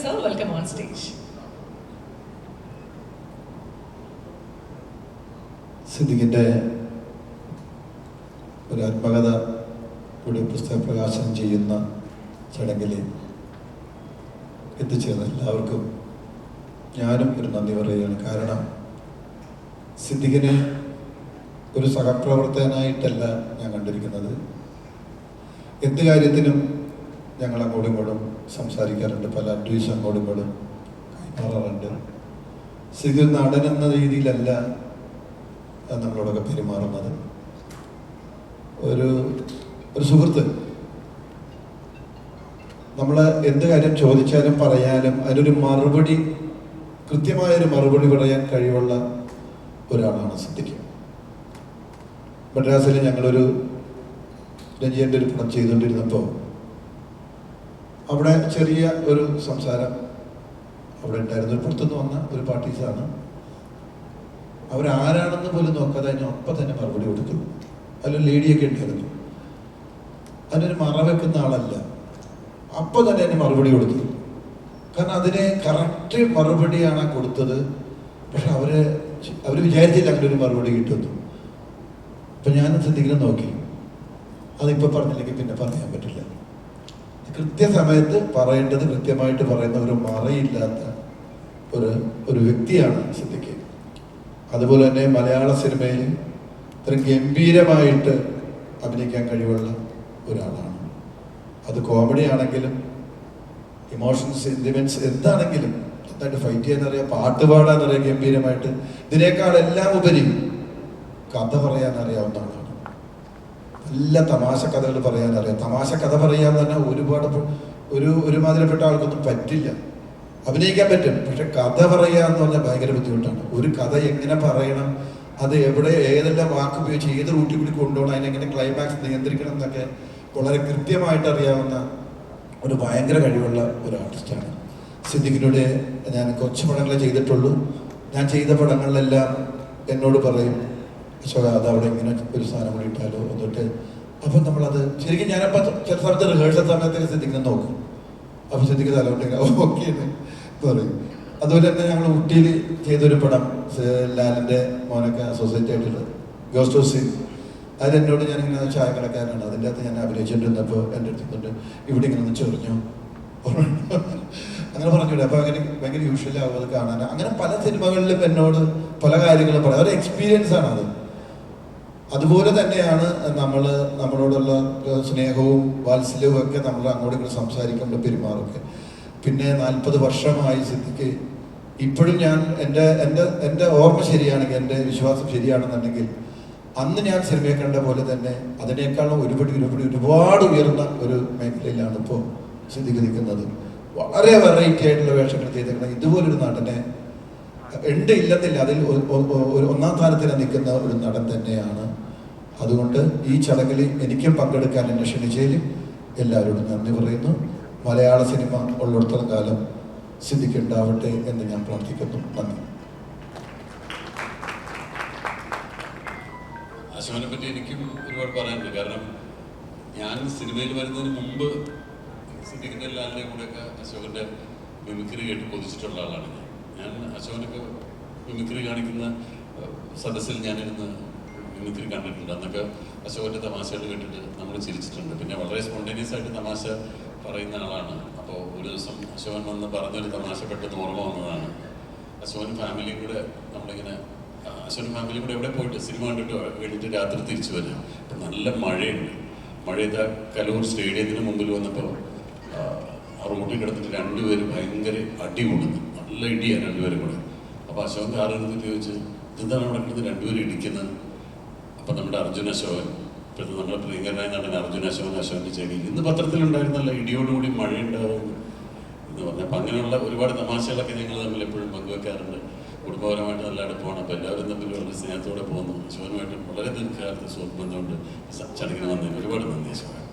sir. Welcome on stage. സിദ്ദിഖിന്റെ ഒരു ആത്മകഥ കൂടി പുസ്തക പ്രകാശനം ചെയ്യുന്ന ചടങ്ങിൽ എത്തിച്ചേർന്ന എല്ലാവർക്കും ഞാനും ഒരു നന്ദി പറയുകയാണ് കാരണം സിദ്ദിഖിനെ ഒരു സഹപ്രവർത്തകനായിട്ടല്ല ഞാൻ കണ്ടിരിക്കുന്നത് എന്ത് കാര്യത്തിനും ഞങ്ങൾ അങ്ങോട്ടും ഇങ്ങോട്ടും സംസാരിക്കാറുണ്ട്. പല അഡ്വൈസ് അങ്ങോട്ടും ഇങ്ങോട്ടും കൈമാറാറുണ്ട്. സിഗ് നടൻ എന്ന രീതിയിലല്ല നമ്മളോടൊക്കെ പെരുമാറുന്നത്. ഒരു ഒരു സുഹൃത്ത് നമ്മൾ എന്ത് കാര്യം ചോദിച്ചാലും പറയാനും അതിനൊരു മറുപടി കൃത്യമായൊരു മറുപടി പറയാൻ കഴിവുള്ള ഒരാളാണ് സിദ്ധിക്ക് മദ്രാസിൽ ഞങ്ങളൊരു രഞ്ജിയന്റെ ഒരു പണം ചെയ്തുകൊണ്ടിരുന്നപ്പോൾ അവിടെ ചെറിയ ഒരു സംസാരം അവിടെ ഉണ്ടായിരുന്നു. പുറത്തുനിന്ന് വന്ന ഒരു പാർട്ടീസാണ്. അവരാരാണെന്ന് പോലും നോക്കാതെ ഞാൻ ഒപ്പം തന്നെ മറുപടി കൊടുത്തു അതിലൊരു ലേഡിയൊക്കെ ഉണ്ടായിരുന്നു അതിനൊരു മറ വെക്കുന്ന ആളല്ല. അപ്പം തന്നെ എന്നെ മറുപടി കൊടുത്തു. കാരണം അതിനെ കറക്റ്റ് മറുപടിയാണ് കൊടുത്തത്. പക്ഷെ അവർ അവർ വിചാരിച്ചില്ല അങ്ങനെ ഒരു മറുപടി കിട്ടുന്നു അപ്പം ഞാനും ശ്രദ്ധിക്കുന്നത് നോക്കി. അതിപ്പോൾ പറഞ്ഞില്ലെങ്കിൽ പിന്നെ പറയാൻ പറ്റില്ല. കൃത്യസമയത്ത് പറയേണ്ടത് കൃത്യമായിട്ട് പറയുന്ന ഒരു മറയില്ലാത്ത ഒരു ഒരു വ്യക്തിയാണ് സിദ്ദിഖ്. അതുപോലെ തന്നെ മലയാള സിനിമയിൽ ഇത്രയും ഗംഭീരമായിട്ട് അഭിനയിക്കാൻ കഴിവുള്ള ഒരാളാണ്. അത് കോമഡി ആണെങ്കിലും ഇമോഷൻസ് സെന്റിമെന്റ്സ് എന്താണെങ്കിലും നന്നായിട്ട് ഫൈറ്റ് ചെയ്യാനറിയാം പാട്ട് പാടാനറിയാം ഗംഭീരമായിട്ട്. ഇതിനേക്കാളെല്ലാം ഉപരി കഥ പറയാൻ നല്ല തമാശ കഥകൾ പറയാൻ അറിയാം. തമാശ കഥ പറയാൻ തന്നെ ഒരുപാട് ഒരു ഒരുമാതിരിപ്പെട്ട ആൾക്കൊന്നും പറ്റില്ല. അഭിനയിക്കാൻ പറ്റും. പക്ഷെ കഥ പറയുക എന്ന് പറഞ്ഞാൽ ഭയങ്കര ബുദ്ധിമുട്ടാണ്. ഒരു കഥ എങ്ങനെ പറയണം? അത് എവിടെ ഏതെല്ലാം വാക്ക് ഉപയോഗിച്ച് ഏത് റൂട്ടിൽ കൂടി കൊണ്ടുപോകണം? അതിനെങ്ങനെ ക്ലൈമാക്സ് നിയന്ത്രിക്കണം എന്നൊക്കെ വളരെ കൃത്യമായിട്ട് അറിയാവുന്ന ഒരു ഭയങ്കര കഴിവുള്ള ഒരു ആർട്ടിസ്റ്റാണ് സിദ്ദിഖിനോട് ഞാൻ കുറച്ച് പടങ്ങളെ ചെയ്തിട്ടുള്ളൂ. ഞാൻ ചെയ്ത പടങ്ങളിലെല്ലാം എന്നോട് പറയും അശോക അത് അവിടെ ഇങ്ങനെ ഒരു സാധനം കൂടി ഇട്ടാലോ എന്നിട്ട്. അപ്പം നമ്മളത് ശരിക്കും ഞാനപ്പോൾ ചില സമയത്ത് റിഹേഴ്സൽ സമയത്തൊക്കെ ശ്രദ്ധിക്കുന്നത് നോക്കും. അപ്പം ശ്രദ്ധിക്കുന്ന തലമുണ്ടെങ്കിൽ ഓക്കെ എന്ന് പറയും. അതുപോലെ തന്നെ ഞങ്ങൾ ഊട്ടിയിൽ ചെയ്തൊരു പടം ലാലിന്റെ മോനൊക്കെ അസോസിയേറ്റ് ആയിട്ടുള്ള ഗോസ്റ്റ് സീൻ അതിൽ എന്നോട് ചായ ചായക്കടക്കാരനാണ്. അതിന്റെ അകത്ത് ഞാൻ അഭിനയിച്ചിട്ടുണ്ടപ്പോൾ എന്റെ അടുത്തുണ്ട് ഇവിടെ ഇങ്ങനെ ഒന്ന് ചെറിഞ്ഞു. അങ്ങനെ പറഞ്ഞൂടെ അപ്പോൾ അങ്ങനെ ഭയങ്കര യൂഷ്വലാകും അത് കാണാൻ. അങ്ങനെ പല സിനിമകളിലും എന്നോട് പല കാര്യങ്ങളും പറയാം. ഒരു എക്സ്പീരിയൻസ് ആണ് അത് അതുപോലെ തന്നെയാണ് നമ്മൾ നമ്മളോടുള്ള സ്നേഹവും വാത്സല്യവും ഒക്കെ നമ്മൾ അങ്ങോട്ടും ഇങ്ങോട്ട് സംസാരിക്കുമ്പോൾ പെരുമാറൊക്കെ പിന്നെ നാൽപ്പത് വർഷമായി സിദ്ധിക്ക് ഇപ്പോഴും ഞാൻ എന്റെ എന്റെ എന്റെ ഓർമ്മ ശരിയാണെങ്കിൽ എന്റെ വിശ്വാസം ശരിയാണെന്നുണ്ടെങ്കിൽ അന്ന് ഞാൻ സിനിമയെ കണ്ട പോലെ തന്നെ അതിനേക്കാളും ഒരുപടി ഒരുപടി ഒരുപാട് ഉയർന്ന ഒരു മേഖലയിലാണ് ഇപ്പോൾ സിദ്ധിക്ക് നിൽക്കുന്നത്. വളരെ വെറൈറ്റി ആയിട്ടുള്ള വേഷങ്ങൾ ചെയ്തേക്കുന്നത് ഇതുപോലൊരു നടനെ ഉണ്ട് ഇല്ലെന്നില്ല അതിൽ ഒന്നാം സ്ഥാനത്തിൽ നിൽക്കുന്ന ഒരു നടൻ തന്നെയാണ്. അതുകൊണ്ട് ഈ ചടങ്ങിൽ എനിക്കും പങ്കെടുക്കാൻ എന്നെ ക്ഷണിച്ചതിൽ എല്ലാവരോടും നന്ദി പറയുന്നു. മലയാള സിനിമ ഉള്ളിടത്തോളം കാലം സിദ്ധിക്കുണ്ടാവട്ടെ എന്ന് ഞാൻ പ്രാർത്ഥിക്കുന്നു. നന്ദി. അശോനെ പറ്റി എനിക്കും ഒരുപാട് പറയാനുണ്ട്. കാരണം ഞാൻ സിനിമയിൽ വരുന്നതിന് മുമ്പ് സിദ്ധിക്കുന്ന എല്ലാവരുടെയും കൂടെയൊക്കെ അശോകന്റെ മിമിക്രി കേട്ട് കൊതിച്ചിട്ടുള്ള ആളാണ് ഞാൻ. ഞാൻ അശോകനൊക്കെ മിമിക്രി കാണിക്കുന്ന സദസ്സിൽ ഞാനിരുന്ന് മിമിക്രി കണ്ടിട്ടുണ്ട്. അന്നൊക്കെ അശോകന്റെ തമാശകൾ കേട്ടിട്ട് നമ്മൾ ചിരിച്ചിട്ടുണ്ട്. പിന്നെ വളരെ സ്പോണ്ടേനിയസ് ആയിട്ട് തമാശ പറയുന്ന ആളാണ്. അപ്പോൾ ഒരു ദിവസം അശോകൻ വന്ന് പറഞ്ഞൊരു തമാശ പെട്ടെന്ന് ഓർമ്മ വന്നതാണ്. അശോകൻ ഫാമിലിയും കൂടെ നമ്മളിങ്ങനെ അശോകൻ ഫാമിലി കൂടെ എവിടെ പോയിട്ട് സിനിമ കണ്ടിട്ട്? കഴിഞ്ഞിട്ട് രാത്രി തിരിച്ചു വരും. അപ്പം നല്ല മഴയുണ്ട്. മഴയത്ത് കലൂർ സ്റ്റേഡിയത്തിന് മുമ്പിൽ വന്നപ്പോൾ ആ റോഡിൽ കിടന്നിട്ട് രണ്ടുപേരും ഭയങ്കര അടി നല്ല ഇടിയാണ് രണ്ടുപേരും കൂടെ. അപ്പോൾ അശോകൻ കാറെടുത്തിട്ട് ചോദിച്ചു എന്താണ് അവിടെ കിടന്ന് രണ്ടുപേരും ഇടിക്കുന്നത്? അപ്പം നമ്മുടെ അർജുൻ അശോകൻ ഇപ്പോഴത്തെ നമ്മുടെ പ്രിയങ്കരനായ നടൻ അർജുൻ അശോകൻ അശോകന്റെ ചെവി ഇന്ന് പത്രത്തിലുണ്ടായിരുന്നല്ല ഇടിയോടുകൂടി മഴയുണ്ടാവും എന്ന് പറഞ്ഞു. അപ്പം അങ്ങനെയുള്ള ഒരുപാട് തമാശകളൊക്കെ ഞങ്ങൾ തമ്മിൽ എപ്പോഴും പങ്കുവെക്കാറുണ്ട്. കുടുംബപരമായിട്ട് നല്ല അടുപ്പമാണ് അപ്പോൾ എല്ലാവരും തമ്മിൽ വളരെ സ്നേഹത്തോടെ പോകുന്നു. അശോകനുമായിട്ട് വളരെ ദീർഘകാലത്ത് സുഹൃത്ത് ബന്ധമുണ്ട് ചടങ്ങിന് വന്നതിന് ഒരുപാട് നന്ദി അശോകൻ.